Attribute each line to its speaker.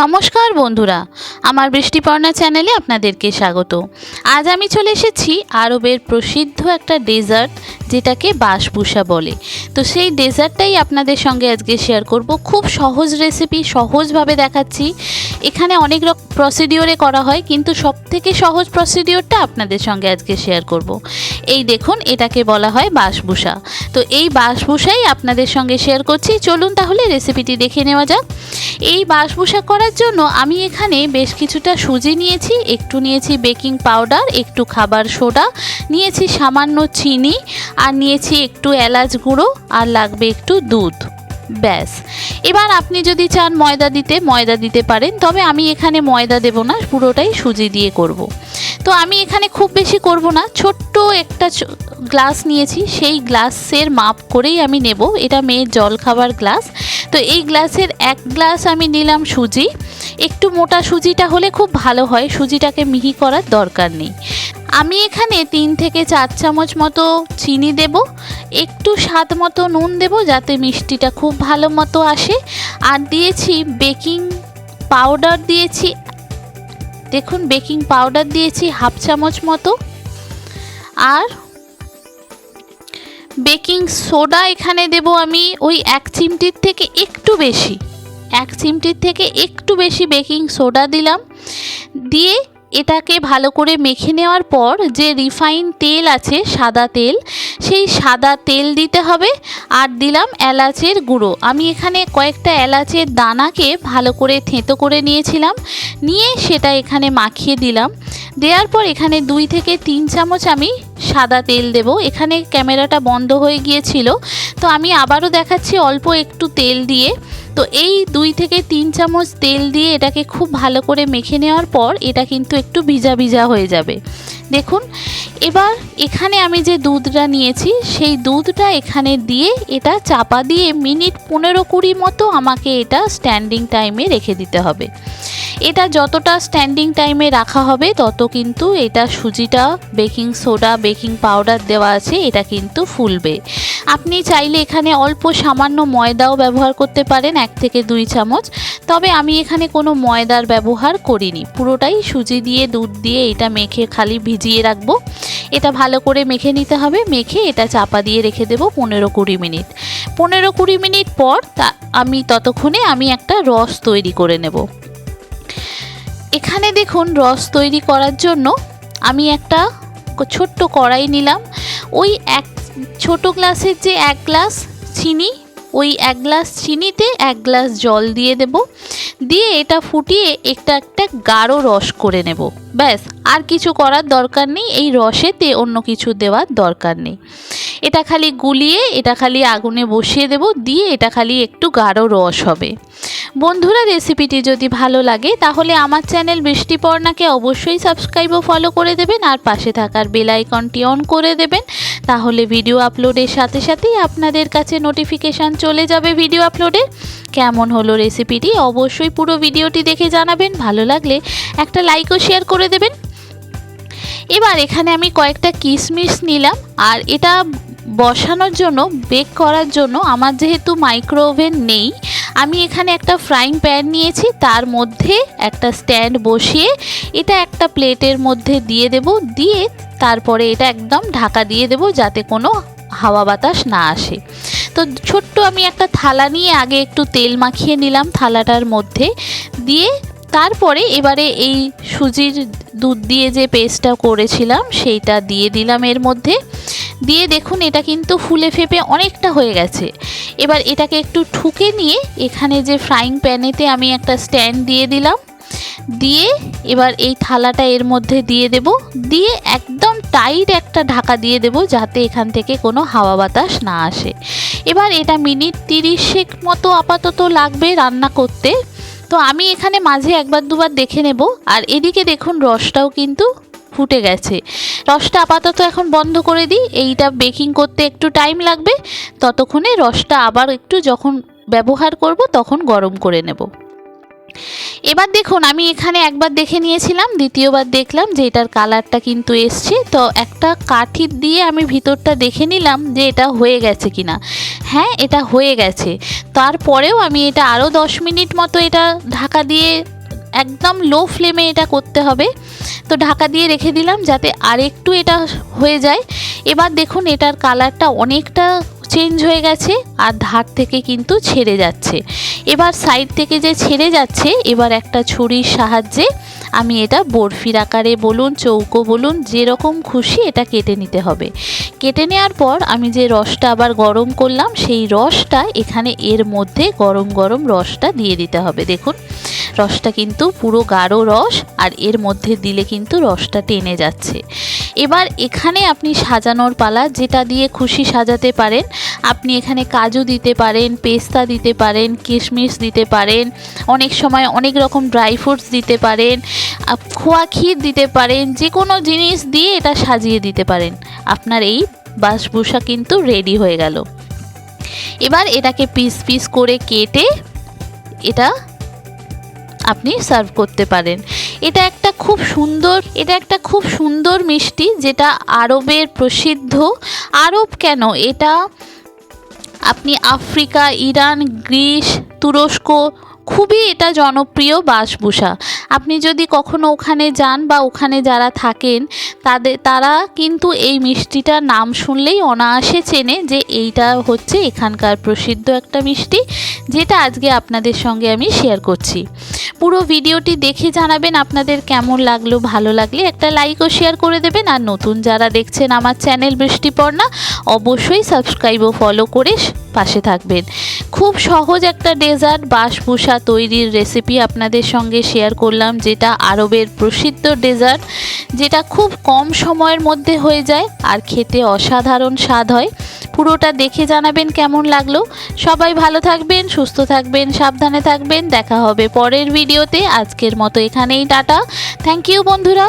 Speaker 1: নমস্কার বন্ধুরা, আমার বৃষ্টিপর্ণা চ্যানেলে আপনাদেরকে স্বাগত। আজ আমি চলে এসেছি আরবের প্রসিদ্ধ একটা ডেজার্ট, যেটাকে বাসবুসা বলে। তো সেই ডেজার্টটাই আপনাদের সঙ্গে আজকে শেয়ার করব। খুব সহজ রেসিপি, সহজভাবে দেখাচ্ছি। এখানে অনেক রকম প্রসিডিওরে করা হয়, কিন্তু সব থেকে সহজ প্রসিডিওরটা আপনাদের সঙ্গে আজকে শেয়ার করব। এই দেখুন, এটাকে বলা হয় বাসবুসা তো এই বাসবুসাই আপনাদের সঙ্গে শেয়ার করছি। চলুন তাহলে রেসিপিটি দেখে নেওয়া যাক। এই বাসবুসা করার জন্য আমি এখানে বেশ কিছুটা সুজি নিয়েছি, একটু নিয়েছি বেকিং পাউডার, একটু খাবার সোডা, নিয়েছি সামান্য চিনি, আর নিয়েছি একটু এলাচ গুঁড়ো, আর লাগবে একটু দুধ ব্যাস এবার আপনি যদি চান ময়দা দিতে ময়দা দিতে পারেন, তবে আমি এখানে ময়দা দেব না, পুরোটাই সুজি দিয়ে করব। তো আমি এখানে খুব বেশি করব না। ছোট্ট একটা গ্লাস নিয়েছি। সেই গ্লাসের মাপ করেই আমি নেব। এটা মেয়ের জল খাবার গ্লাস তো এই গ্লাসের এক গ্লাস আমি নিলাম সুজি। একটু মোটা সুজিটা হলে খুব ভালো হয়। সুজিটাকে মিহি করার দরকার নেই। আমি এখানে তিন থেকে চার চামচ মতো চিনি দেব। একটু স্বাদ মতো নুন দেব যাতে মিষ্টিটা খুব ভালো মতো আসে। আর দিয়েছি বেকিং পাউডার দিয়েছি দেখুন, বেকিং পাউডার দিয়েছি হাফ চামচ মতো। আর বেকিং সোডা এখানে দেব আমি ওই এক চিমটির থেকে একটু বেশি। এক চিমটির থেকে একটু বেশি বেকিং সোডা দিলাম। দিয়ে এটাকে ভালো করে মেখে নেওয়ার পর যে রিফাইন তেল আছে, সাদা তেল, সেই সাদা তেল দিতে হবে। আর দিলাম এলাচের গুঁড়ো। আমি এখানে কয়েকটা এলাচের দানাকে ভালো করে থেঁতো করে নিয়েছিলাম। নিয়ে সেটা এখানে মাখিয়ে দিলাম। দেওয়ার পর এখানে দুই থেকে তিন চামচ আমি সাদা তেল দেব। এখানে ক্যামেরাটা বন্ধ হয়ে গিয়েছিল। তো আমি আবারও দেখাচ্ছি অল্প একটু তেল দিয়ে। তো এই দুই থেকে তিন চামচ তেল দিয়ে এটাকে খুব ভালো করে মেখে নেওয়ার পর এটা কিন্তু একটু ভিজা ভিজা হয়ে যাবে। দেখুন, এবার এখানে আমি যে দুধটা নিয়েছি, সেই দুধটা এখানে দিয়ে এটা চাপা দিয়ে মিনিট পনেরো কুড়ি মতো আমাকে এটা স্ট্যান্ডিং টাইমে রেখে দিতে হবে। এটা যতটা স্ট্যান্ডিং টাইমে রাখা হবে, তত কিন্তু এটা সুজিটা বেকিং সোডা বেকিং পাউডার দেওয়া আছে, এটা কিন্তু ফুলবে। আপনি চাইলে এখানে অল্প সামান্য ময়দাও ব্যবহার করতে পারেন, এক থেকে দুই চামচ। তবে আমি এখানে কোনো ময়দার ব্যবহার করিনি, পুরোটাই সুজি দিয়ে, দুধ দিয়ে এটা মেখে খালি ভিজিয়ে রাখব। এটা ভালো করে মেখে নিতে হবে। মেখে এটা চাপা দিয়ে রেখে দেবো পনেরো কুড়ি মিনিট। পনেরো কুড়ি মিনিট পর তা আমি ততক্ষণে আমি একটা রস তৈরি করে নেব। এখানে দেখুন রস তৈরি করার জন্য আমি একটা ছোট্ট কড়াই নিলাম। ওই এক ছোট গ্লাসের যে এক গ্লাস চিনি, ওই এক গ্লাস চিনিতে এক গ্লাস জল দিয়ে দেব। দিয়ে এটা ফুটিয়ে একটা একটা গাঢ় রস করে নেব। ব্যাস, আর কিছু করার দরকার নেই। এই রসেতে অন্য কিছু দেওয়ার দরকার নেই। এটা খালি গুলিয়ে, এটা খালি আগুনে বসিয়ে দেব। দিয়ে এটা খালি একটু গাঢ় রস হবে। বন্ধুরা রেসিপিটি যদি ভালো লাগে, তাহলে আমার চ্যানেল বৃষ্টিপর্ণাকে অবশ্যই সাবস্ক্রাইব ও ফলো করে দেবেন আর পাশে থাকার বেল আইকনটি অন করে দেবেন। তাহলে ভিডিও আপলোডের সাথে সাথেই আপনাদের কাছে নোটিফিকেশান চলে যাবে ভিডিও আপলোডে কেমন হলো রেসিপিটি অবশ্যই পুরো ভিডিওটি দেখে জানাবেন। ভালো লাগলে একটা লাইক ও শেয়ার করে দেবেন। এবার এখানে আমি কয়েকটা কিশমিশ নিলাম, আর এটা বসানোর জন্য বেক করার জন্য আমার যেহেতু মাইক্রো ওভেন নেই আমি এখানে একটা ফ্রাইং প্যান নিয়েছি, তার মধ্যে একটা স্ট্যান্ড বসিয়ে এটা একটা প্লেটের মধ্যে দিয়ে দেব, দিয়ে তারপরে এটা একদম ঢাকা দিয়ে দেব যাতে কোনো হাওয়া বাতাস না আসে। তো ছোট্ট আমি একটা থালা নিয়ে আগে একটু তেল মাখিয়ে নিলাম থালাটার মধ্যে, দিয়ে তারপরে এবারে এই সুজির দুধ দিয়ে যে পেস্টটা করেছিলাম, সেইটা দিয়ে দিলাম এর মধ্যে। দিয়ে দেখুন এটা কিন্তু ফুলে ফেপে অনেকটা হয়ে গেছে। এবার এটাকে একটু ঠুকে নিয়ে এখানে যে ফ্রাইং প্যানেতে আমি একটা স্ট্যান্ড দিয়ে দিলাম। দিয়ে এবার এই থালাটা এর মধ্যে দিয়ে দেব। দিয়ে একদম টাইট একটা ঢাকা দিয়ে দেব যাতে এখান থেকে কোনো হাওয়া বাতাস না আসে। এবার এটা মিনিট তিরিশেক মতো আপাতত লাগবে রান্না করতে। তো আমি এখানে মাঝে একবার দুবার দেখে নেব। আর এদিকে দেখুন রসটাও কিন্তু ফুটে গেছে। রসটা আপাতত এখন বন্ধ করে দিই। এইটা বেকিং করতে একটু টাইম লাগবে। ততক্ষণে রসটা আবার একটু যখন ব্যবহার করব তখন গরম করে নেব। এবার দেখুন, আমি এখানে একবার দেখে নিয়েছিলাম, দ্বিতীয়বার দেখলাম যে এটার কালারটা কিন্তু এসছে। তো একটা কাঠির দিয়ে আমি ভিতরটা দেখে নিলাম যে এটা হয়ে গেছে কিনা। হ্যাঁ এটা হয়ে গেছে। তারপরেও আমি এটা আরও দশ মিনিট মতো এটা ঢাকা দিয়ে একদম লো ফ্লেমে এটা করতে হবে। তো ঢাকা দিয়ে রেখে দিলাম যাতে আরেকটু এটা হয়ে যায়। এবার দেখুন এটার কালারটা অনেকটা চেঞ্জ হয়ে গেছে আর ধার থেকে কিন্তু ছেড়ে যাচ্ছে। এবার সাইড থেকে যে ছেড়ে যাচ্ছে, এবার একটা ছুরির সাহায্যে আমি এটা বরফির আকারে বলুন, চৌকো বলুন, যেরকম খুশি এটা কেটে নিতে হবে। কেটে নেওয়ার পর আমি যে রসটা আবার গরম করলাম, সেই রসটা এখানে এর মধ্যে গরম গরম রসটা দিয়ে দিতে হবে। দেখুন রসটা কিন্তু পুরো গাঢ় রস আর এর মধ্যে দিলে কিন্তু রসটা টেনে যাচ্ছে। এবার এখানে আপনি সাজানোর পালা যেটা দিয়ে খুশি সাজাতে পারেন, আপনি এখানে কাজু দিতে পারেন, পেস্তা দিতে পারেন, কিশমিশ দিতে পারেন, অনেক সময় অনেক রকম ড্রাই ফ্রুটস দিতে পারেন খোয়া ক্ষীর দিতে পারেন যে কোনো জিনিস দিয়ে এটা সাজিয়ে দিতে পারেন। আপনার এই বাসভূষা কিন্তু রেডি হয়ে গেল। এবার এটাকে পিস পিস করে কেটে এটা আপনি সার্ভ করতে পারেন। এটা একটা খুব সুন্দর, এটা একটা খুব সুন্দর মিষ্টি যেটা আরবের প্রসিদ্ধ। আরব কেন? এটা আপনি আফ্রিকা, ইরান, গ্রিস, তুরস্ক খুবই এটা জনপ্রিয় বাসভূষা। আপনি যদি কখনো ওখানে যান বা ওখানে যারা থাকেন তাদের তারা কিন্তু এই মিষ্টিটার নাম শুনলেই অনায়াসে চেনে যে এইটা হচ্ছে এখানকার প্রসিদ্ধ একটা মিষ্টি, যেটা আজকে আপনাদের সঙ্গে আমি শেয়ার করছি। পুরো ভিডিওটি দেখে জানাবেন আপনাদের কেমন লাগল, ভালো লাগলে একটা লাইক ও শেয়ার করে দেবেন। আর নতুন যারা দেখছেন আমার চ্যানেল বৃষ্টিপর্ণা, অবশ্যই সাবস্ক্রাইব ও ফলো করে পাশে থাকবেন। খুব সহজ একটা ডেজার্ট বাসভূষা তৈরির রেসিপি আপনাদের সঙ্গে শেয়ার করলাম, যেটা আরবের প্রসিদ্ধ ডেজার্ট, যেটা খুব কম সময়ের মধ্যে হয়ে যায় আর খেতে অসাধারণ স্বাদ হয়। পুরোটা দেখে জানাবেন কেমন লাগল। সবাই ভালো থাকবেন, সুস্থ থাকবেন, সাবধানে থাকবেন। দেখা হবে পরের ভিডিওতে আজকের মতো এখানেই টাটা। থ্যাংক ইউ বন্ধুরা।